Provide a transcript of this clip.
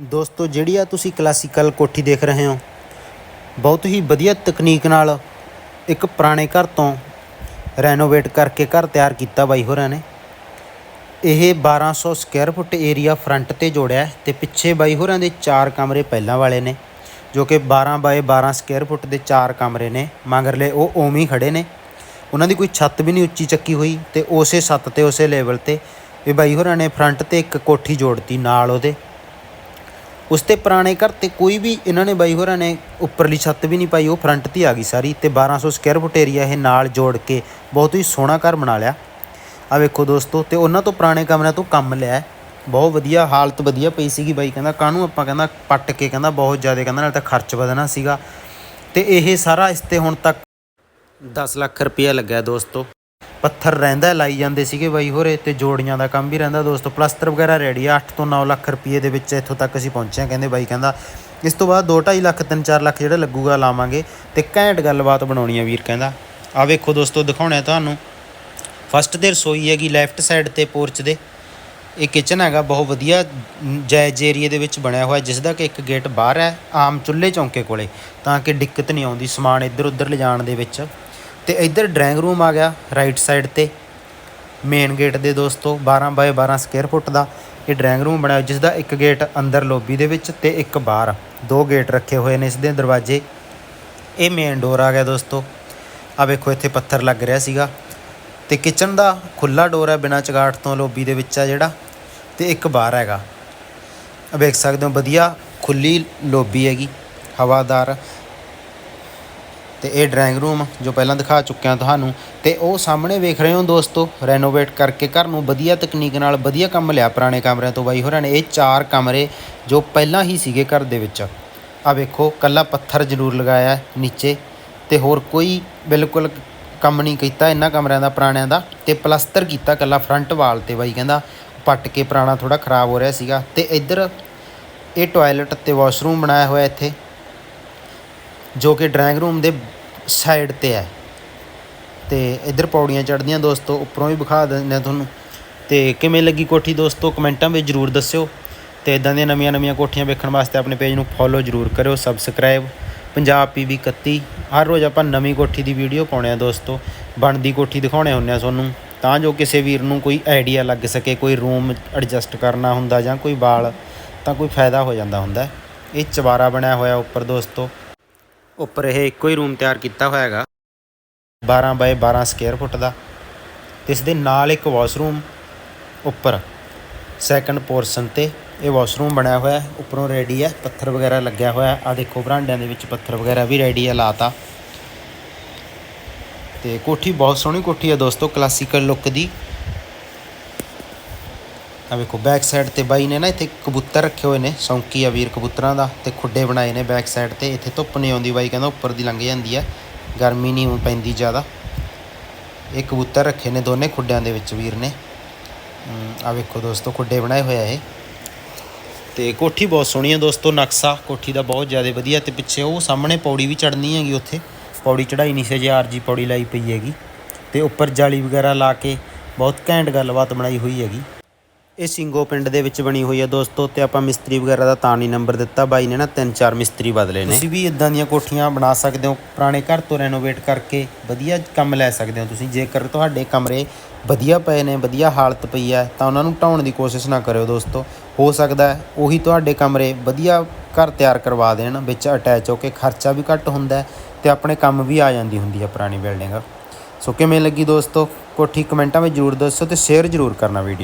ਦੋਸਤੋ, ਜਿਹੜੀ ਆ ਤੁਸੀਂ ਕਲਾਸੀਕਲ ਕੋਠੀ ਦੇਖ ਰਹੇ ਹੋ, ਬਹੁਤ ਹੀ ਵਧੀਆ ਤਕਨੀਕ ਨਾਲ ਇੱਕ ਪੁਰਾਣੇ ਘਰ ਤੋਂ ਰੈਨੋਵੇਟ ਕਰਕੇ ਘਰ ਤਿਆਰ ਕੀਤਾ ਬਾਈ ਹੋਰਾਂ ਨੇ। ਇਹ 1200 ਸਕੁਅਰ ਫੁੱਟ ਏਰੀਆ ਫਰੰਟ ਤੇ ਜੋੜਿਆ ਹੈ ਤੇ ਪਿੱਛੇ ਬਾਈ ਹੋਰਾਂ ਦੇ ਚਾਰ ਕਮਰੇ ਪਹਿਲਾਂ ਵਾਲੇ ਨੇ, ਜੋ ਕਿ 12 ਬਾਏ 12 ਸਕੁਅਰ ਫੁੱਟ ਦੇ ਚਾਰ ਕਮਰੇ ਨੇ। ਮੰਗਰਲੇ ਉਹ ਉਵੇਂ ਹੀ ਖੜੇ ਨੇ। ਉਹਨਾਂ ਦੀ ਕੋਈ ਛੱਤ ਵੀ ਨਹੀਂ ਉੱਚੀ ਚੱਕੀ ਹੋਈ ਤੇ ਉਸੇ ਛੱਤ ਤੇ ਉਸੇ ਲੈਵਲ ਤੇ ਇਹ ਬਾਈ ਹੋਰਾਂ ਨੇ ਫਰੰਟ ਤੇ ਇੱਕ ਕੋਠੀ ਜੋੜਤੀ ਨਾਲ ਉਹਦੇ। ਉਸ ਤੇ ਪੁਰਾਣੇ ਘਰ ਤੇ ਕੋਈ ਵੀ ਇਹਨਾਂ ਨੇ ਬਾਈ ਹੋਰਾਂ ਨੇ ਉੱਪਰਲੀ ਛੱਤ ਵੀ ਨਹੀਂ ਪਾਈ, ਉਹ ਫਰੰਟ ਤੇ ਆ ਗਈ ਸਾਰੀ ਤੇ 1200 ਸਕੁਅਰ ਫੁੱਟ ਏਰੀਆ ਇਹ ਨਾਲ ਜੋੜ ਕੇ ਬਹੁਤ ਹੀ ਸੋਹਣਾ ਘਰ ਬਣਾ ਲਿਆ। ਆ ਵੇਖੋ ਦੋਸਤੋ, ਤੇ ਉਹਨਾਂ ਤੋਂ ਪੁਰਾਣੇ ਕਮਰਿਆਂ ਤੋਂ ਕੰਮ ਲਿਆ ਬਹੁਤ ਵਧੀਆ ਹਾਲਤ ਵਧੀਆ ਪਈ ਸੀਗੀ ਬਾਈ, ਕਹਿੰਦਾ ਕਾਹਨੂੰ ਆਪਾਂ ਕਹਿੰਦਾ ਪੱਟ ਕੇ ਕਹਿੰਦਾ ਬਹੁਤ ਜ਼ਿਆਦਾ, ਕਹਿੰਦਾ ਨਾਲ ਤਾਂ ਖਰਚ ਵਧਣਾ ਸੀਗਾ। ਤੇ ਇਹ ਸਾਰਾ ਇਸ ਤੇ ਹੁਣ ਤੱਕ 10 ਲੱਖ ਰੁਪਇਆ ਲੱਗਿਆ ਦੋਸਤੋ। ਪੱਥਰ ਰਹਿੰਦਾ, ਲਾਈ ਜਾਂਦੇ ਸੀਗੇ ਬਾਈ ਹੋਰੇ ਤੇ ਜੋੜੀਆਂ ਦਾ ਕੰਮ ਵੀ ਰਹਿੰਦਾ ਦੋਸਤੋ। ਪਲਸਤਰ ਵਗੈਰਾ ਰੈਡੀ ਆ 8 ਤੋਂ 9 ਲੱਖ ਰੁਪਏ ਦੇ ਵਿੱਚ ਇੱਥੋਂ ਤੱਕ ਅਸੀਂ ਪਹੁੰਚੇ ਹਾਂ, ਕਹਿੰਦੇ ਬਾਈ ਕਹਿੰਦਾ। ਇਸ ਤੋਂ ਬਾਅਦ 2.5 ਲੱਖ 3-4 ਲੱਖ ਜਿਹੜਾ ਲੱਗੂਗਾ ਲਾਵਾਂਗੇ ਤੇ ਘੈਂਟ ਗੱਲਬਾਤ ਬਣਾਉਣੀ ਆ ਵੀਰ ਕਹਿੰਦਾ। ਆ ਵੇਖੋ ਦੋਸਤੋ, ਦਿਖਾਉਣਾ ਤੁਹਾਨੂੰ। ਫਸਟ ਤੇ ਰਸੋਈ ਹੈਗੀ ਲੈਫਟ ਸਾਈਡ ਤੇ ਪੋਰਚ ਦੇ। ਇਹ ਕਿਚਨ ਹੈਗਾ, ਬਹੁਤ ਵਧੀਆ ਜਾਇਜ਼ ਏਰੀਏ ਦੇ ਵਿੱਚ ਬਣਿਆ ਹੋਇਆ, ਜਿਸ ਦਾ ਕਿ ਇੱਕ ਗੇਟ ਬਾਹਰ ਹੈ, ਆਮ ਚੁੱਲ੍ਹੇ ਚੌਂਕੇ ਕੋਲੇ। ਤਾਂ ਕਿ ਦਿੱਕਤ ਨਹੀਂ ਆਉਂਦੀ ਸਮਾਨ ਇੱਧਰ ਉੱਧਰ ਲਿਜਾਣ ਦੇ ਵਿੱਚ। ਤੇ ਇੱਧਰ ਡਰਾਇੰਗ ਰੂਮ ਆ ਗਿਆ ਰਾਈਟ ਸਾਈਡ ਤੇ। ਮੇਨ ਗੇਟ ਦੇ ਦੋਸਤੋ 12 ਬਾਏ 12 ਸਕੁਅਰ ਫੁੱਟ ਦਾ। ਇਹ ਡਰਾਇੰਗ ਰੂਮ ਬਣਿਆ ਹੋਇਆ, ਜਿਸ ਦਾ ਇੱਕ ਗੇਟ ਅੰਦਰ ਲੋਬੀ ਦੇ ਵਿੱਚ ਤੇ ਇੱਕ ਬਾਹਰ। ਦੋ ਗੇਟ ਰੱਖੇ ਹੋਏ ਨੇ ਇਸ ਦੇ ਦਰਵਾਜ਼ੇ। ਇਹ ਮੇਨ ਡੋਰ ਆ ਗਿਆ ਦੋਸਤੋ। ਆ ਵੇਖੋ ਇੱਥੇ ਪੱਥਰ ਲੱਗ ਰਿਹਾ ਸੀਗਾ। ਤੇ ਕਿਚਨ ਦਾ ਖੁੱਲਾ ਡੋਰ ਹੈ ਬਿਨਾਂ ਚਗਾਟ ਤੋਂ ਲੋਬੀ ਦੇ ਵਿੱਚ ਆ ਜਿਹੜਾ ਤੇ ਇੱਕ ਬਾਹਰ ਹੈਗਾ। ਵੇਖ ਸਕਦੇ ਹੋ ਵਧੀਆ ਖੁੱਲੀ ਲੋਬੀ ਹੈਗੀ ਹਵਾਦਾਰ। ਤੇ ਇਹ ਡਰਾਇੰਗ ਰੂਮ ਜੋ ਪਹਿਲਾਂ ਦਿਖਾ ਚੁੱਕਿਆ ਤੁਹਾਨੂੰ ਤੇ ਉਹ ਸਾਹਮਣੇ ਵੇਖ ਰਹੇ ਹੋ ਦੋਸਤੋ ਰੈਨੋਵੇਟ ਕਰਕੇ ਘਰ ਨੂੰ ਵਧੀਆ ਤਕਨੀਕ ਨਾਲ ਵਧੀਆ ਕੰਮ ਲਿਆ ਪੁਰਾਣੇ ਕਮਰਿਆਂ ਤੋਂ ਬਾਈ ਹੋਰਾਂ ਨੇ। ਇਹ ਚਾਰ ਕਮਰੇ ਜੋ ਪਹਿਲਾਂ ਹੀ ਸੀਗੇ ਘਰ ਦੇ ਵਿੱਚ। ਆ ਵੇਖੋ, ਕੱਲਾ ਪੱਥਰ ਜ਼ਰੂਰ ਲਗਾਇਆ ਨੀਚੇ ਤੇ ਹੋਰ ਕੋਈ ਬਿਲਕੁਲ ਕੰਮ ਨਹੀਂ ਕੀਤਾ ਇਹਨਾਂ ਕਮਰਿਆਂ ਦਾ, ਪੁਰਾਣਿਆਂ ਦਾ ਤੇ ਪਲਸਤਰ ਕੀਤਾ ਕੱਲਾ ਫਰੰਟ ਵਾਲ ਤੇ ਬਾਈ ਕਹਿੰਦਾ। ਪੱਟ ਕੇ ਪੁਰਾਣਾ ਥੋੜਾ ਖਰਾਬ ਹੋ ਰਿਹਾ ਸੀਗਾ ਤੇ ਇੱਧਰ ਇਹ ਟਾਇਲਟ ਤੇ ਵਾਸ਼ਰੂਮ ਬਣਾਇਆ ਹੋਇਆ ਇੱਥੇ। ਜੋ ਕਿ ਡਰਾਇੰਗ ਰੂਮ ਦੇ ਸਾਈਡ ਤੇ ਹੈ। ਤੇ ਇੱਧਰ ਪੌੜੀਆਂ ਚੜ੍ਹਦੀਆਂ ਦੋਸਤੋ, ਉੱਪਰੋਂ ਵੀ ਵਿਖਾ ਦਿੰਦੇ ਹਾਂ ਤੁਹਾਨੂੰ। ਤੇ ਕਿਵੇਂ ਲੱਗੀ ਕੋਠੀ ਦੋਸਤੋ, ਕਮੈਂਟਾਂ ਵਿੱਚ ਜਰੂਰ ਦੱਸਿਓ। ਤੇ ਇਦਾਂ ਦੀਆਂ ਨਵੀਆਂ ਨਵੀਆਂ ਕੋਠੀਆਂ ਵੇਖਣ ਵਾਸਤੇ ਆਪਣੇ ਪੇਜ ਨੂੰ ਫੋਲੋ ਜਰੂਰ ਕਰਿਓ ਸਬਸਕ੍ਰਾਈਬ ਪੰਜਾਬ ਪੀਵੀ 31 ਹਰ ਰੋਜ਼ ਆਪਾਂ ਨਵੀਂ ਕੋਠੀ ਦੀ ਵੀਡੀਓ ਪਾਉਣੇ ਆ ਦੋਸਤੋ। ਬਣਦੀ ਕੋਠੀ ਦਿਖਾਉਣੇ ਹੁੰਦੇ ਆ ਤੁਹਾਨੂੰ। ਤਾਂ ਜੋ ਕਿਸੇ ਵੀਰ ਨੂੰ ਕੋਈ ਆਈਡੀਆ ਲੱਗ ਸਕੇ, ਕੋਈ ਰੂਮ ਐਡਜਸਟ ਕਰਨਾ ਹੁੰਦਾ ਜਾਂ ਕੋਈ ਵਾਲ, ਤਾਂ ਕੋਈ ਫਾਇਦਾ ਹੋ ਜਾਂਦਾ ਹੁੰਦਾ। ਇਹ ਚਵਾਰਾ ਬਣਿਆ ਹੋਇਆ ਉੱਪਰ ਦੋਸਤੋ। ਉੱਪਰ ਇਹ ਇੱਕੋ ਹੀ ਰੂਮ ਤਿਆਰ ਕੀਤਾ ਹੋਇਆ ਹੈਗਾ। 12 ਬਾਏ 12 ਸਕੁਅਰ ਫੁੱਟ ਦਾ। ਤੇ ਇਸ ਦੇ ਨਾਲ ਇੱਕ ਵਾਸ਼ਰੂਮ ਉੱਪਰ। ਸੈਕੰਡ ਪੋਰਸ਼ਨ ਤੇ ਇਹ ਵਾਸ਼ਰੂਮ ਬਣਿਆ ਹੋਇਆ ਹੈ। ਉੱਪਰੋਂ ਰੈਡੀ ਹੈ। ਪੱਥਰ ਵਗੈਰਾ ਲੱਗਿਆ ਹੋਇਆ ਆ ਦੇਖੋ ਬਰਾਂਡਿਆਂ ਦੇ ਵਿੱਚ ਪੱਥਰ ਵਗੈਰਾ ਵੀ ਰੈਡੀ ਹੈ, ਲਾਤਾ। ਤੇ ਕੋਠੀ ਬਹੁਤ ਸੋਹਣੀ ਕੋਠੀ ਹੈ ਦੋਸਤੋ ਕਲਾਸੀਕਲ ਲੁੱਕ ਦੀ। ਆ ਵੇਖੋ ਬੈਕ ਸਾਈਡ ਤੇ ਬਾਈ ਨੇ ਨਾ ਇੱਥੇ ਕਬੂਤਰ ਰੱਖੇ ਹੋਏ ਨੇ, ਸੌਂਕੀ ਆ ਵੀਰ ਕਬੂਤਰਾਂ ਦਾ, ਤੇ ਖੁੱਡੇ ਬਣਾਏ ਨੇ ਬੈਕ ਸਾਈਡ ਤੇ, ਇੱਥੇ ਧੁੱਪ ਨਹੀਂ ਆਉਂਦੀ ਬਾਈ, ਕਹਿੰਦਾ ਉੱਪਰ ਦੀ ਲੰਘ ਜਾਂਦੀ ਆ, ਗਰਮੀ ਨਹੀਂ ਪੈਂਦੀ ਜ਼ਿਆਦਾ। ਇਹ ਕਬੂਤਰ ਰੱਖੇ ਨੇ ਦੋਨੇ ਖੁੱਡਿਆਂ ਦੇ ਵਿੱਚ ਵੀਰ ਨੇ। ਆ ਵੇਖੋ ਦੋਸਤੋ, ਖੁੱਡੇ ਬਣਾਏ ਹੋਏ ਇਹ। ਤੇ ਕੋਠੀ ਬਹੁਤ ਸੋਹਣੀ ਹੈ ਦੋਸਤੋ, ਨਕਸ਼ਾ, ਕੋਠੀ ਦਾ ਬਹੁਤ ਜ਼ਿਆਦਾ ਵਧੀਆ, ਤੇ ਪਿੱਛੇ ਉਹ ਸਾਹਮਣੇ ਪੌੜੀ ਵੀ ਚੜਨੀ ਹੈਗੀ ਉੱਥੇ। ਪੌੜੀ ਚੜਾਈ ਨਹੀਂ ਸੀ ਜੇ ਆਰਜੀ ਪੌੜੀ ਲਾਈ ਪਈ ਹੈਗੀ। ਤੇ ਉੱਪਰ ਜਾਲੀ ਵਗੈਰਾ ਲਾ ਕੇ ਬਹੁਤ ਘੈਂਟ ਗੱਲਬਾਤ ਬਣਾਈ ਹੋਈ ਹੈਗੀ। ਇਹ ਸਿੰਗੋ ਪਿੰਡ ਦੇ ਵਿੱਚ ਬਣੀ ਹੋਈ ਹੈ ਦੋਸਤੋ ਤੇ ਆਪਾਂ ਮਿਸਤਰੀ ਵਗੈਰਾ ਦਾ ਤਾਂ ਨਹੀਂ ਨੰਬਰ ਦਿੱਤਾ। ਬਾਈ ਨੇ ਨਾ ਤਿੰਨ ਚਾਰ ਮਿਸਤਰੀ ਬਦਲੇ ਨੇ। ਤੁਸੀਂ ਵੀ ਇਦਾਂ ਦੀਆਂ ਕੋਠੀਆਂ ਬਣਾ ਸਕਦੇ ਹੋ, ਪੁਰਾਣੇ ਘਰ ਤੋਂ ਰੈਨੋਵੇਟ ਕਰਕੇ ਵਧੀਆ ਕੰਮ ਲੈ ਸਕਦੇ ਹੋ ਤੁਸੀਂ। ਜੇਕਰ ਤੁਹਾਡੇ ਕਮਰੇ ਵਧੀਆ ਪਏ ਨੇ, ਵਧੀਆ ਹਾਲਤ ਪਈ ਹੈ ਤਾਂ ਉਹਨਾਂ ਨੂੰ ਢਾਉਣ ਦੀ ਕੋਸ਼ਿਸ਼ ਨਾ ਕਰਿਓ ਦੋਸਤੋ। ਹੋ ਸਕਦਾ ਉਹੀ ਤੁਹਾਡੇ ਕਮਰੇ ਵਧੀਆ ਘਰ ਤਿਆਰ ਕਰਵਾ ਦੇਣ, ਵਿੱਚ ਅਟੈਚ ਹੋ ਕੇ ਖਰਚਾ ਵੀ ਘੱਟ ਹੁੰਦਾ ਹੈ ਤੇ ਆਪਣੇ ਕੰਮ ਵੀ ਆ ਜਾਂਦੀ ਹੁੰਦੀ ਹੈ ਪੁਰਾਣੀ ਬਿਲਡਿੰਗ ਸੋ ਕਿਵੇਂ ਲੱਗੀ ਦੋਸਤੋ? ਕੋਠੀ ਕਮੈਂਟਾਂ ਵਿੱਚ ਜਰੂਰ ਦੱਸੋ ਤੇ ਸ਼ੇਅਰ ਜਰੂਰ ਕਰਨਾ ਵੀਡੀਓ